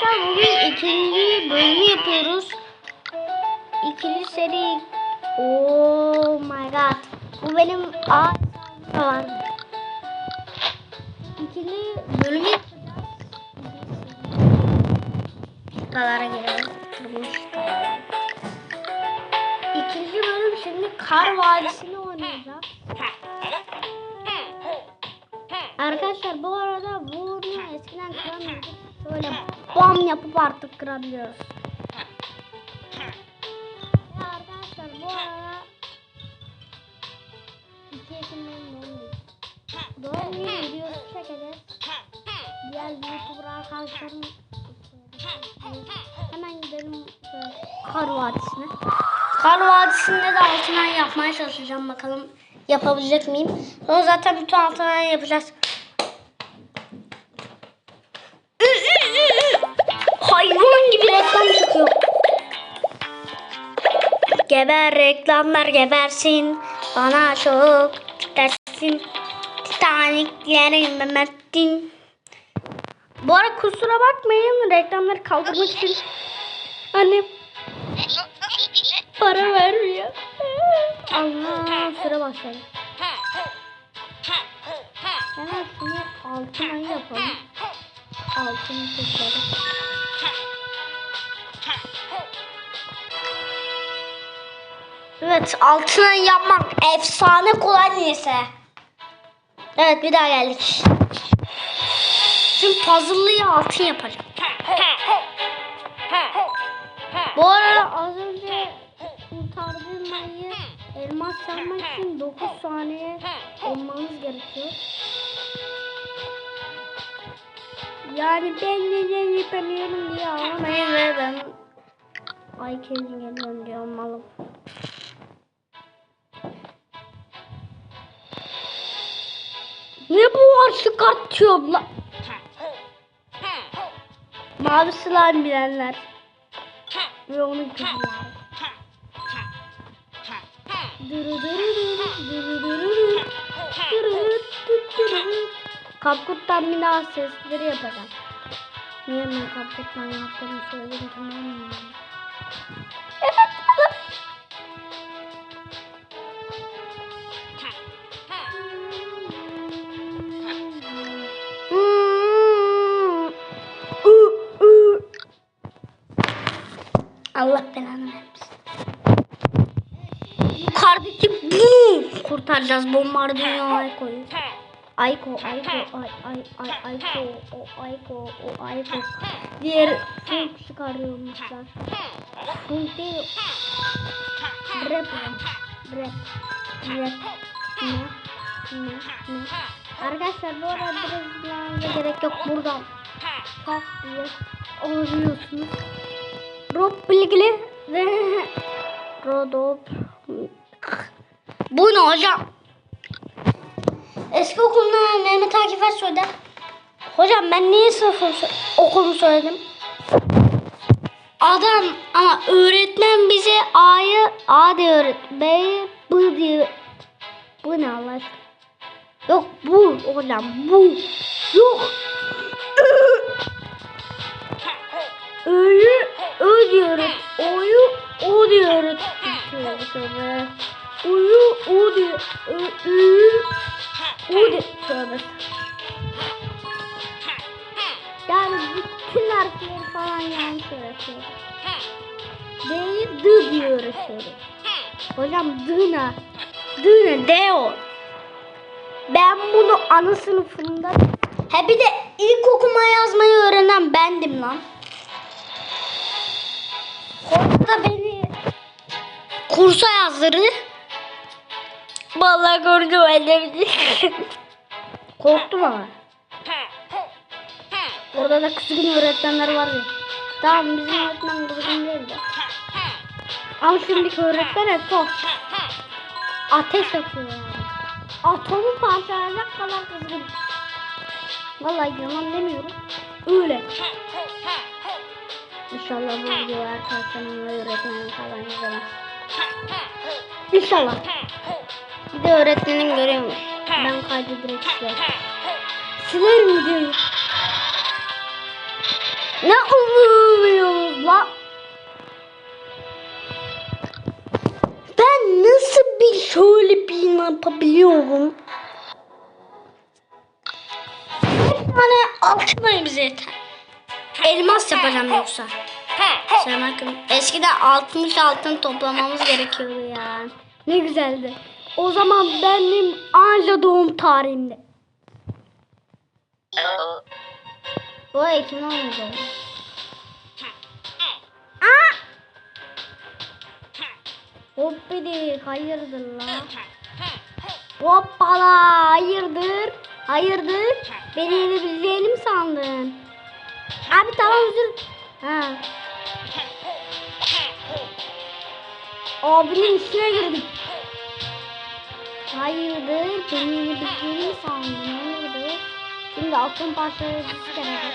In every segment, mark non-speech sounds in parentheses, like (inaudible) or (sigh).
Bugün ikinci bölümü yapıyoruz. İkinci seri. Oh my god. Bu benim A var. İkinci bölümü. Şikalara girelim. İkinci bölüm şimdi Kar Vadisi'ni oynayacağız. Bam yapıp artık kırabiliyoruz. Ve arkadaşlar bu iki Ekim'den doğum günü. Doğum günü videosu çekeceğiz. Diğer YouTuber arkadaşlarım hemen gidelim Kar Vadisi'ne. Kar Vadisi'nde de altından yapmaya çalışacağım bakalım yapabilecek miyim? Sonra zaten bütün altından yapacağız. Geber reklamlar gebersin. Bana çok dersin. Titaniklerin Mehmet'in. Bu ara kusura bakmayın reklamları kaldırmak için annem para vermiyor. Allah sıra başladı. Hemen şunu altına yapalım. Altını toplayalım. Evet altına yapmak efsane kolay neyse. Evet bir daha geldik. Şimdi puzzle'lıyı altın yapacağım. Bu arada az önce kurtardığım ayı elmas yapmak için 9 saniye olmanız gerekiyor. Yani ben neden yapamıyorum diye ağlamayın ve ben ay kendin geliyorum diye olmalı. Ne bu var çıkartıyorum la? Mavi slime bilenler. Ve dırı dırı. Kapkuttan bir daha sesleri yapacağım. Niye ben kapkuttan yaptığımı söyledim tamam mı? Evet. Allah belanı vermesin. Yukarıdaki bu kurtaracağız bombardımanı Ayko'yu. Ayko, Ayko, ay, ay, ay, Ayko, o Ayko, o Ayko. Diğer Funk çıkarıyormuşlar. Funk değil. Rap lan. Rap. Rap. Ne? Ne? Ne? Arkadaşlar bu arada biraz gerek yok buradan. Tak diye alıyorsunuz. Rob bilgili ve Rodop. Bu ne hocam? Eski okulda Mehmet Akif Ersoy'da. Hocam ben niye sınıf okulumu söyledim? Adam ama öğretmen bize A'yı A diye öğret. B'yi B diye. Bu ne Allah? Yok bu hocam bu. Yok. Ö'yü Ö diyoruz. O'yu O diyoruz. Tövbe. O'yu O diyor. Ö'yü O diyor. Tövbe. Yani bütün harfleri falan yanlış öğretiyor. D'yi D diye öğretiyorum. Hocam D ne? D ne? D o. Ben bunu ana sınıfında He bir de ilk okuma yazmayı öğrenen bendim lan. Orada beni kursa yazdırdı. Vallahi gördüm annemdi. (laughs) Korktum ama. Orada da kızgın öğretmenler vardı. Tamam bizim öğretmen kızgın değildi. Ama şimdiki öğretmen hep o. Ateş yapıyor yani. Atomu parçalayacak kadar kızgın. Vallahi yalan demiyorum. Öyle. İnşallah bu videoyu arkadaşlarım ve öğretmenim falan izlemez. İnşallah. Bir de öğretmenim görüyormuş. Ben kaydı direkt silerim. Silerim videoyu. Ne umuyorsunuz lan? Ben nasıl bir şöyle bir yapabiliyorum? Bir tane altın bize yeter. Elmas yapacağım yoksa. Selamünaleyküm. Eskiden 60 altın toplamamız gerekiyordu ya. Ne güzeldi. O zaman benim anca doğum tarihimde. O Ekim. Aa! Hoppidi hayırdır la? Hoppala hayırdır? Hayırdır? Beni yenebileceğini mi sandın? Abi tamam özür. Ha. Abinin içine girdim. Hayırdır? Beni yenebileceğini mi sandın? Hayırdır? Şimdi altın parçaları dizi gelecek.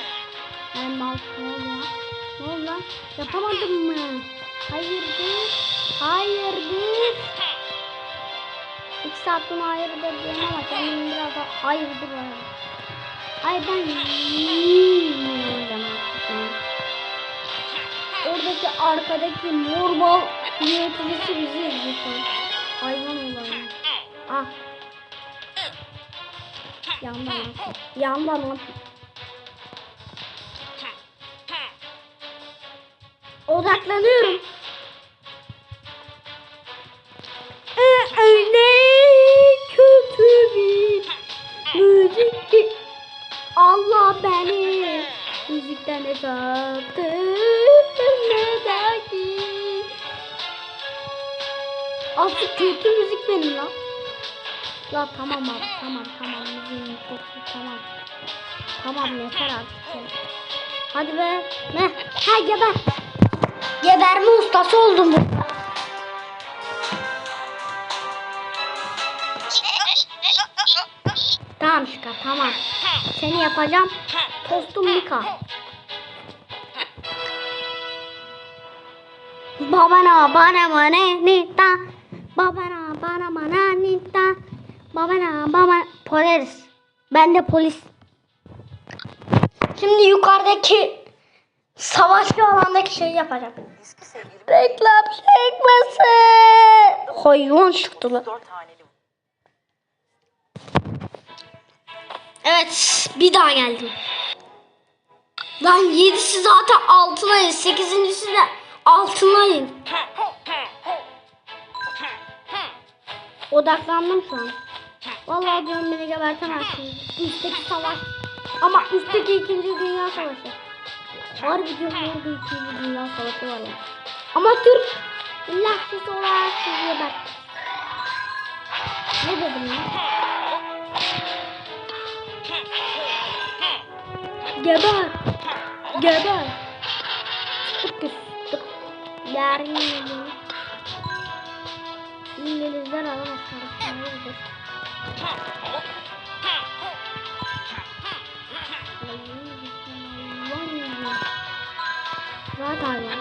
Ben oldu lan? Ne oldu lan? Yapamadım mı? Hayırdır? Hayırdır? İki saatten hayırdır diyorum ama kendim biraz da hayırdır var. Ay ben. Oradaki arkadaki normal yöneticisi bizi izliyor. Hayvan olalım. Ah. Yandan at. Yandan at. Odaklanıyorum. Ee, öyle müzikten ne sattı ne der ki Artık kötü müzik benim lan. La tamam abi tamam tamam müziğin iyi tamam. Tamam yeter artık. Hadi be. Ne? Ha geber. Geberme ustası oldum burada. Tamam Şika tamam. Seni yapacağım. Tostum Mika. Bana nita. Babana bana bana nita. Babana bana polis. Ben de polis. Şimdi yukarıdaki savaşçı alandaki şeyi yapacağım. Reklam çekmesin. Hayvan çıktı lan. Evet bir daha geldim. Lan yedisi zaten altınayız. Sekizincisi de altınayım. Odaklandım şu an. Vallahi diyorum beni gebertemezsiniz. Üstteki savaş. Ama üstteki ikinci dünya savaşı. Harbi diyorum orada ikinci dünya savaşı var ya. Ama Türk illahçısı olarak sizi gebert. Ne dedim ya? Geber. Geber. Yarın yedi. İngilizler alamaz kardeşim. Zaten ya.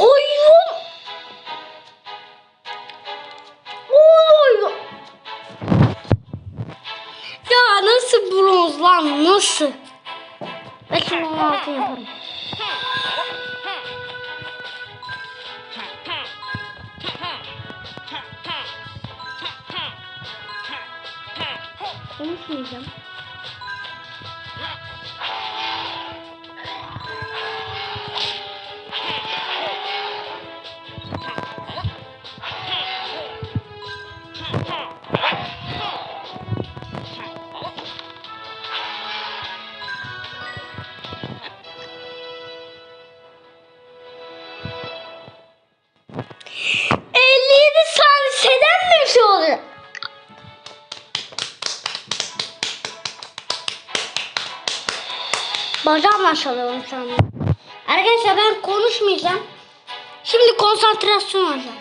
Oyun. Altın yaparım. Konuşmayacağım. Bacağımla çalıyorum şu anda. Arkadaşlar ben konuşmayacağım. Şimdi konsantrasyon alacağım.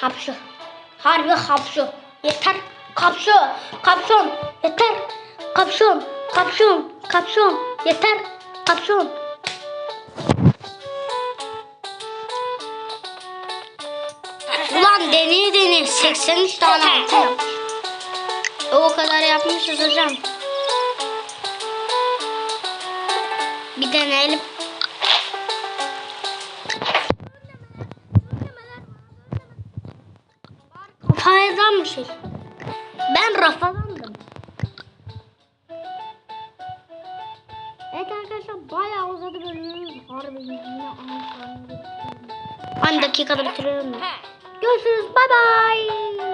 Hapşu. Harbi hapşu. Yeter. Kapşu. Kapşon. Yeter. Kapşon. Kapşon. Kapşon. Yeter. Kapşon. Ulan deneye deneye 83 tane yapmış. O kadar yapmışız hocam. Bir deneyelim. Kafadan bir şey. Ben rafadandım. Evet arkadaşlar bayağı uzadı bölümümüz. Harbi yine aynı dakikada bitiriyorum. Görüşürüz. Bay bay.